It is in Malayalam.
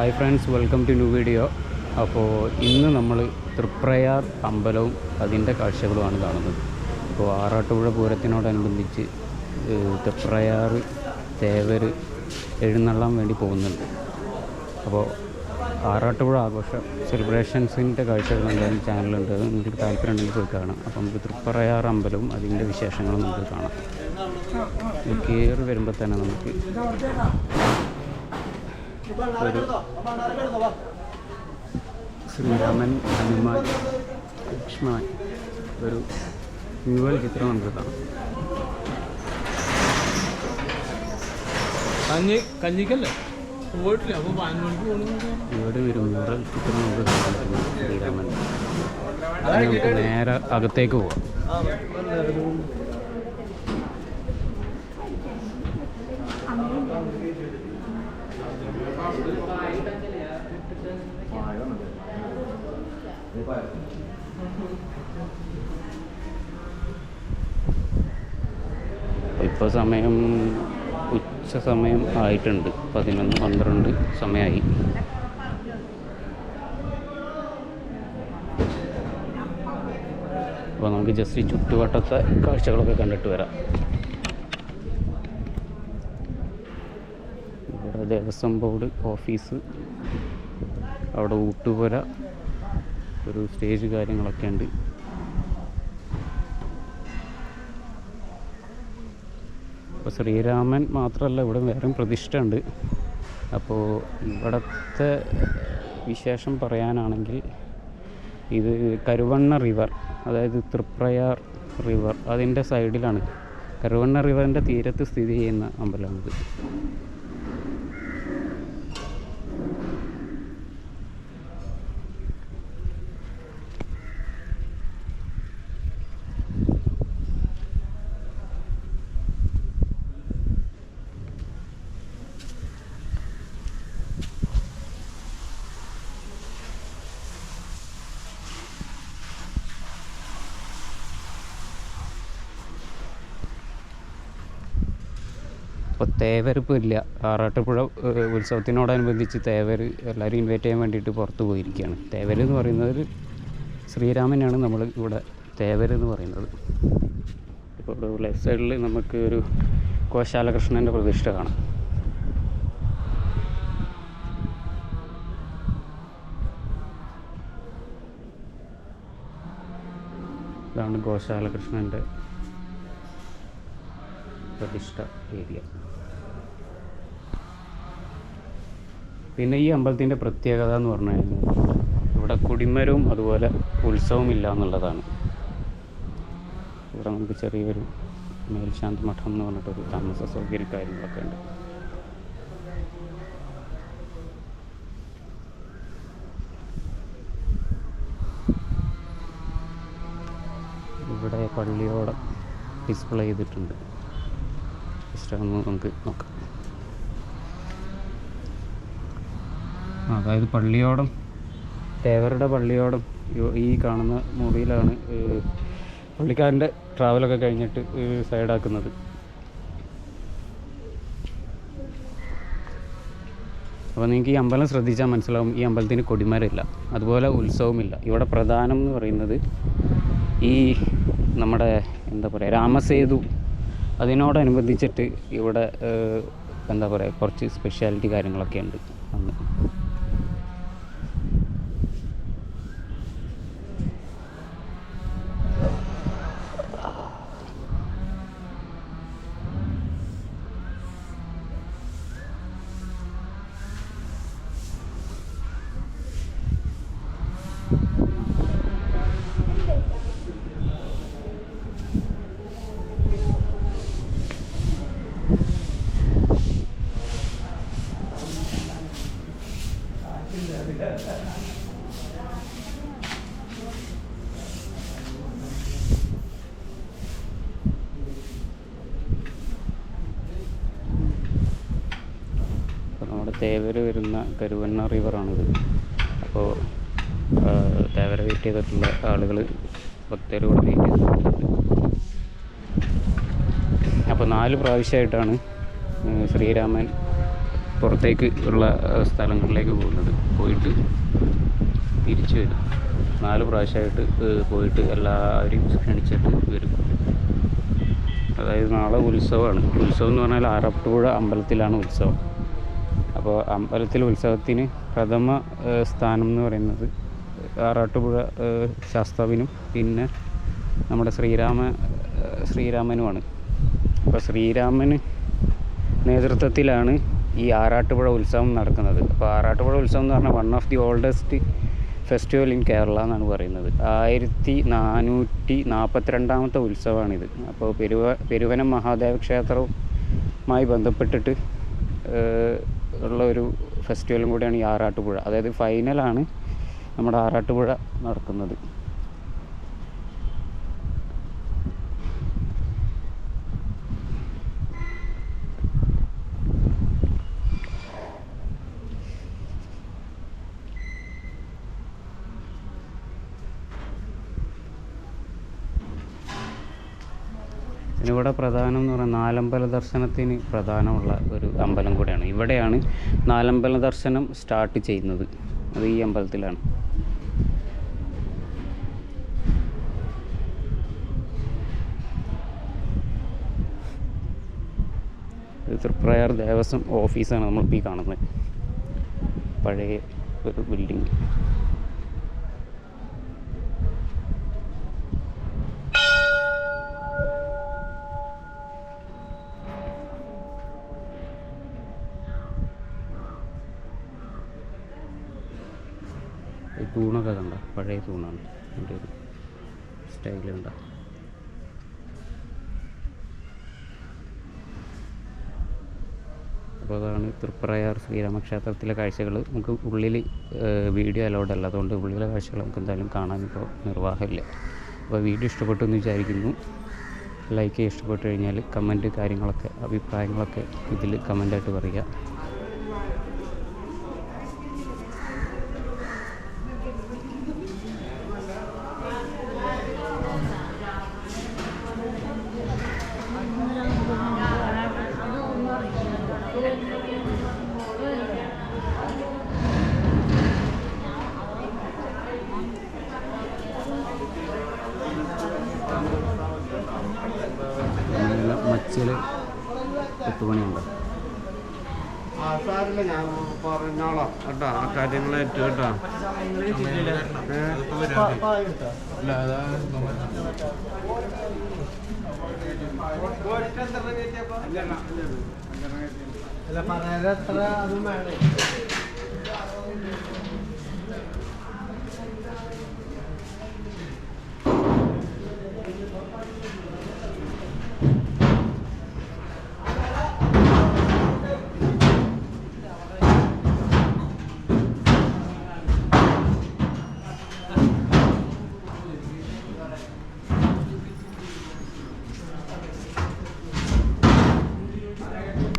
Hi friends welcome to new video അപ്പോൾ ഇന്ന് നമ്മൾ തൃപ്രയാർ അമ്പലവും അതിന്റെ കാഴ്ചകളുമാണ് കാണുന്നത്. അപ്പോൾ ആറാട്ടുപുഴ പൂരത്തിനോടനുബന്ധിച്ച് തൃപ്രയാർ തേവർ എഴുന്നള്ളാൻ വേണ്ടി പോകുന്നുണ്ട്. അപ്പോൾ ആറാട്ടുപുഴ ആഘോഷ സെലിബ്രേഷൻസിന്റെ കാഴ്ചകൾ എന്തായാലും ചാനലുണ്ട് അത് നിങ്ങൾക്ക് താല്പര്യം ഉണ്ടെങ്കിൽ പോയി കാണാം. അപ്പോൾ നമുക്ക് തൃപ്രയാർ അമ്പലവും അതിന്റെ വിശേഷങ്ങളും നമുക്ക് കാണാം. കയറി വരുമ്പോൾ തന്നെ നമുക്ക് ഒരു ശ്രീരാമൻ ഹനുമാൻ ലക്ഷ്മണൻ. ഒരു മ്യൂവൽ ചിത്രം കണ്ടതാണ് കാണാം കഞ്ഞി കഞ്ഞിക്കല്ലേ പോയിട്ടില്ല അപ്പോൾ പതിനൊന്ന് മണിക്ക് ഇവിടെ ഒരു മ്യൂറൽ ചിത്രം നമുക്ക് കാണാൻ പറ്റുന്നു ശ്രീരാമൻ നമുക്ക് നേരെ അകത്തേക്ക് പോവാം. ഇപ്പോൾ സമയം ഉച്ച സമയം ആയിട്ടുണ്ട്. പതിനൊന്ന് പന്ത്രണ്ട് സമയമായി അപ്പോൾ നമുക്ക് ജസ്റ്റ് ചുറ്റുവട്ടത്തെ കാഴ്ചകളൊക്കെ കണ്ടിട്ട് വരാം ഇവിടെ ദേവസ്വം ബോർഡ് ഓഫീസ് അവിടെ ഊട്ടുപുര ഒരു സ്റ്റേജ് കാര്യങ്ങളൊക്കെ ഉണ്ട്. അപ്പോൾ ശ്രീരാമൻ മാത്രമല്ല ഇവിടെ വേറെയും പ്രതിഷ്ഠ ഉണ്ട്. അപ്പോൾ ഇവിടുത്തെ വിശേഷം പറയാനാണെങ്കിൽ ഇത് കരുവണ്ണ റിവർ അതായത് തൃപ്രയാർ റിവർ അതിന്റെ സൈഡിലാണ് കരുവണ്ണ റിവറിന്റെ തീരത്ത് സ്ഥിതി ചെയ്യുന്ന അമ്പലമാണിത്. ഇപ്പോൾ തേവരിപ്പോൾ ഇല്ല. ആറാട്ടുപുഴ ഉത്സവത്തിനോടനുബന്ധിച്ച് തേവർ എല്ലാവരും ഇൻവൈറ്റ് ചെയ്യാൻ വേണ്ടിയിട്ട് പുറത്ത് പോയിരിക്കുകയാണ്. തേവർ എന്ന് പറയുന്നത് ശ്രീരാമനാണ് നമ്മൾ ഇവിടെ തേവർ എന്ന് പറയുന്നത്. ഇപ്പോൾ ലെഫ്റ്റ് സൈഡിൽ നമുക്ക് ഒരു കോശാലകൃഷ്ണന്റെ പ്രതിഷ്ഠ കാണാം. ഇതാണ് ഗോശാലകൃഷ്ണന്റെ പ്രതിഷ്ഠ ഏരിയ. പിന്നെ ഈ അമ്പലത്തിന്റെ പ്രത്യേകത എന്ന് പറഞ്ഞു കഴിഞ്ഞാൽ ഇവിടെ കുടിമരവും അതുപോലെ ഉത്സവം ഇല്ല എന്നുള്ളതാണ്. ഇവിടെ നമുക്ക് ചെറിയൊരു മേൽശാന്ത് മഠം എന്ന് പറഞ്ഞിട്ടൊരു താമസ സൗകര്യ കാര്യങ്ങളൊക്കെ ഉണ്ട്. ഇവിടെ പള്ളിയോടെ ഡിസ്പ്ലേ ചെയ്തിട്ടുണ്ട്. ജസ്റ്റ് നമുക്ക് നോക്കാം. അതായത് പള്ളിയോടം. തേവരുടെ പള്ളിയോടം ഈ- കാണുന്ന മുറിയിലാണ് പുള്ളിക്കാരന്റെ ട്രാവലൊക്കെ കഴിഞ്ഞിട്ട് സൈഡാക്കുന്നത്. അപ്പോൾ നിങ്ങൾക്ക് ഈ അമ്പലം ശ്രദ്ധിച്ചാൽ മനസ്സിലാവും ഈ അമ്പലത്തിന് കൊടിമരമില്ല അതുപോലെ ഉത്സവമില്ല. ഇവിടെ പ്രധാനം എന്ന് പറയുന്നത് ഈ നമ്മുടെ എന്താ പറയുക രാമസേതു അതിനോടനുബന്ധിച്ചിട്ട് ഇവിടെ എന്താ പറയുക കുറച്ച് സ്പെഷ്യാലിറ്റി കാര്യങ്ങളൊക്കെ ഉണ്ട് അന്ന് അപ്പോൾ നമ്മുടെ തേവര വരുന്ന കരുവണ്ണ റിവറാണിത് അപ്പോൾ തേവര വെയിറ്റ് ചെയ്തിട്ടുള്ള ആളുകൾ ഭക്തർ ഇവിടെ വെയിറ്റ് ചെയ്തിട്ടുണ്ട്. അപ്പോൾ നാല് പ്രാവശ്യമായിട്ടാണ് ശ്രീരാമൻ പുറത്തേക്ക് ഉള്ള സ്ഥലങ്ങളിലേക്ക് പോകുന്നത്. പോയിട്ട് തിരിച്ചു വരും. നാല് പ്രാവശ്യമായിട്ട് പോയിട്ട് എല്ലാവരെയും ക്ഷണിച്ചിട്ട് വരും. അതായത് നാളെ ഉത്സവമാണ്. ഉത്സവം എന്ന് പറഞ്ഞാൽ ആറപ്പുഴ അമ്പലത്തിലാണ് ഉത്സവം. അപ്പോൾ അമ്പലത്തിലെ ഉത്സവത്തിന് പ്രഥമ സ്ഥാനം എന്ന് പറയുന്നത് ആറാട്ടുപുഴ ശാസ്താവിനും പിന്നെ നമ്മുടെ ശ്രീരാമ ശ്രീരാമനുമാണ്. അപ്പോൾ ശ്രീരാമന് നേതൃത്വത്തിലാണ് ഈ ആറാട്ടുപുഴ ഉത്സവം നടക്കുന്നത്. അപ്പോൾ ആറാട്ടുപുഴ ഉത്സവം എന്ന് പറഞ്ഞാൽ one of the oldest festival in Kerala എന്നാണ് പറയുന്നത്. ആയിരത്തി നാനൂറ്റി നാൽപ്പത്തിരണ്ടാമത്തെ ഉത്സവമാണിത്. അപ്പോൾ പെരുവ പെരുവനം മഹാദേവ ക്ഷേത്രവുമായി ബന്ധപ്പെട്ടിട്ട് ഉള്ള ഒരു ഫെസ്റ്റിവലും കൂടിയാണ് ഈ ആറാട്ടുപുഴ. അതായത് ഫൈനലാണ് നമ്മുടെ ആറാട്ടുപുഴ നടക്കുന്നത്. ഇവിടെ പ്രധാനം എന്ന് പറയുന്നത് നാലമ്പല ദർശനത്തിന് പ്രധാനമുള്ള ഒരു അമ്പലം കൂടെയാണ്. ഇവിടെയാണ് നാലമ്പല ദർശനം സ്റ്റാർട്ട് ചെയ്യുന്നത്. അത് ഈ അമ്പലത്തിലാണ്. തൃപ്രയാർ ദേവസ്വം ഓഫീസാണ് നമ്മളിപ്പോൾ ഈ കാണുന്നത്. പഴയ ഒരു ബിൽഡിംഗ് ഈ തൂണൊക്കെ കണ്ട? പഴയ തൂണാണ്. എന്റെ ഒരു സ്റ്റൈലുണ്ട അപ്പോൾ അതാണ് തൃപ്രയാർ ശ്രീരാമക്ഷേത്രത്തിലെ കാഴ്ചകൾ. നമുക്ക് ഉള്ളിൽ വീഡിയോ അലൗഡ് അല്ല. അതുകൊണ്ട് ഉള്ളിലെ കാഴ്ചകൾ നമുക്ക് എന്തായാലും കാണാൻ ഇപ്പോൾ നിർവാഹമില്ല. അപ്പോൾ വീഡിയോ ഇഷ്ടപ്പെട്ടു എന്ന് വിചാരിക്കുന്നു. ലൈക്ക് ഇഷ്ടപ്പെട്ട് കഴിഞ്ഞാൽ കമന്റ് കാര്യങ്ങളൊക്കെ അഭിപ്രായങ്ങളൊക്കെ ഇതിൽ കമന്റായിട്ട് പറയുക. അങ്ങനെയുള്ള പത്ത് മണിയുണ്ട് ആ സാറില്ല ഞാൻ പറഞ്ഞോളാം കേട്ടോ ആ കാര്യങ്ങളായിട്ട് കേട്ടോ. അല്ല പറയാൻ അത്ര അതും വേണേ